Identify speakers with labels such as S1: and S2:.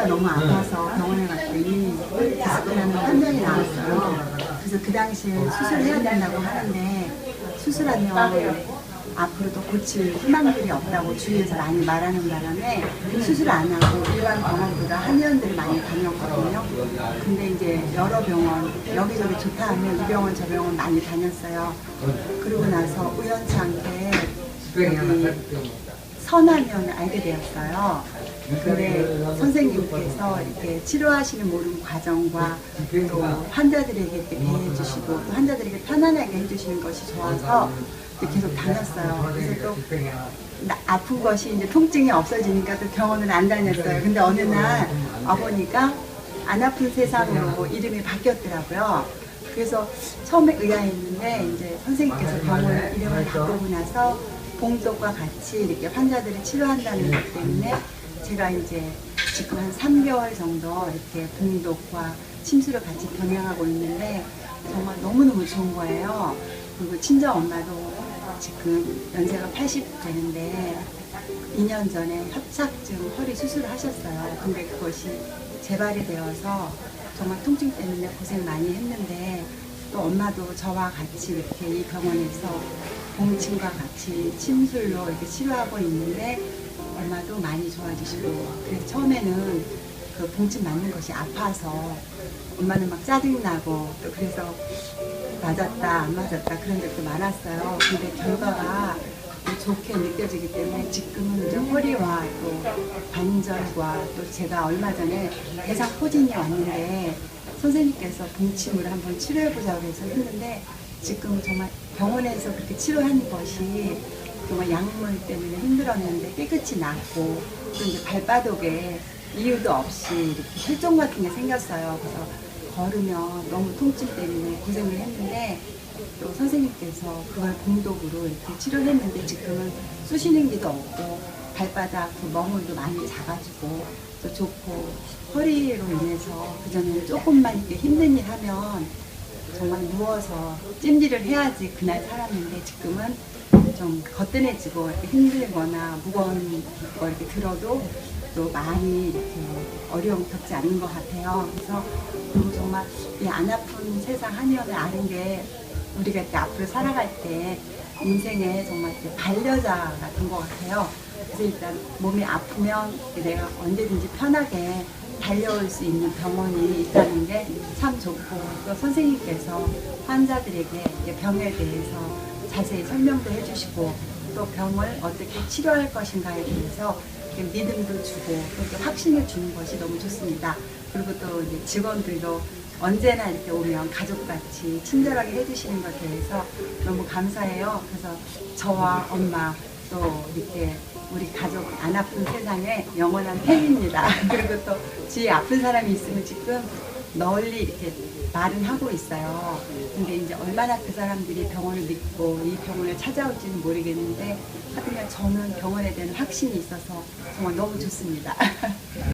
S1: 허리가 너무 아파서 병원에 갔더니 디스크라는 판정이 나왔어요. 그래서 그 당시에 수술해야 된다고 하는데 수술하면 앞으로도 고칠 희망들이 없다고 주위에서 많이 말하는 바람에 수술 안 하고 일반 병원보다 한의원들을 많이 다녔거든요. 근데 이제 여러 병원 여기저기 좋다 하면 이 병원 저 병원 많이 다녔어요. 그러고 나서 우연치 않게 여기 선하면을 알게 되었어요. 근데 선생님께서 이렇게 치료하시는 모든 과정과 또 환자들에게 이렇게 대해 주시고 또 환자들에게 편안하게 해주시는 것이 좋아서 계속 다녔어요. 그래서 또 나- 아픈 것이 이제 통증이 없어지니까 또 병원을 안 다녔어요. 근데 어느 날 와보니까 안 아픈 세상으로 이름이 바뀌었더라고요. 그래서 처음에 의아했는데 이제 선생님께서 병원 이름을 바꾸고 나서 봉독과 같이 이렇게 환자들을 치료한다는 것 때문에 제가 이제 지금 한 3개월 정도 이렇게 봉독과 침수를 같이 병행하고 있는데 정말 너무너무 좋은 거예요. 그리고 친정 엄마도 지금 연세가 80 되는데 2년 전에 협착증 허리 수술을 하셨어요. 근데 그것이 재발이 되어서 정말 통증 때문에 고생 많이 했는데 또 엄마도 저와 같이 이렇게 이 병원에서 봉침과 같이 침술로 이렇게 치료하고 있는데 엄마도 많이 좋아지시고 그래서 처음에는 그 봉침 맞는 것이 아파서 엄마는 막 짜증나고 또 그래서 맞았다 안 맞았다 그런 적도 많았어요. 근데 결과가 좋게 느껴지기 때문에 지금은 이제 허리와 또 관절과 또 제가 얼마 전에 대상 포진이 왔는데 선생님께서 봉침을 한번 치료해보자고 해서 했는데 지금 정말 병원에서 그렇게 치료한 것이 정말 약물 때문에 힘들었는데 깨끗이 낫고 또 이제 발바닥에 이유도 없이 이렇게 혈종 같은 게 생겼어요. 그래서 걸으면 너무 통증 때문에 고생을 했는데 또 선생님께서 그걸 공독으로 이렇게 치료를 했는데 지금은 쑤시는 기도 없고 발바닥 그 멍울도 많이 작아지고 또 좋고 허리로 인해서 그전에는 조금만 이렇게 힘든 일 하면 정말 누워서 찜질을 해야지 그날 살았는데 지금은 좀 거뜬해지고 힘들거나 무거운 거 이렇게 들어도 또 많이 이렇게 어려움 겪지 않는 것 같아요. 그래서 정말 이 안 아픈 세상 한의원을 아는 게 우리가 이렇게 앞으로 살아갈 때 인생의 정말 반려자 같은 것 같아요. 그래서 일단 몸이 아프면 내가 언제든지 편하게 달려올 수 있는 병원이 있다는 게 참 좋고 또 선생님께서 환자들에게 병에 대해서 자세히 설명도 해주시고 또 병을 어떻게 치료할 것인가에 대해서 믿음도 주고 또 확신을 주는 것이 너무 좋습니다. 그리고 또 직원들도 언제나 이렇게 오면 가족같이 친절하게 해주시는 것에 대해서 너무 감사해요. 그래서 저와 엄마 또 이렇게 우리 가족 안 아픈 세상에 영원한 팬입니다. 그리고 또 주위에 아픈 사람이 있으면 지금 널리 이렇게 말은 하고 있어요. 근데 이제 얼마나 그 사람들이 병원을 믿고 이 병원을 찾아올지는 모르겠는데 하여튼 저는 병원에 대한 확신이 있어서 정말 너무 좋습니다.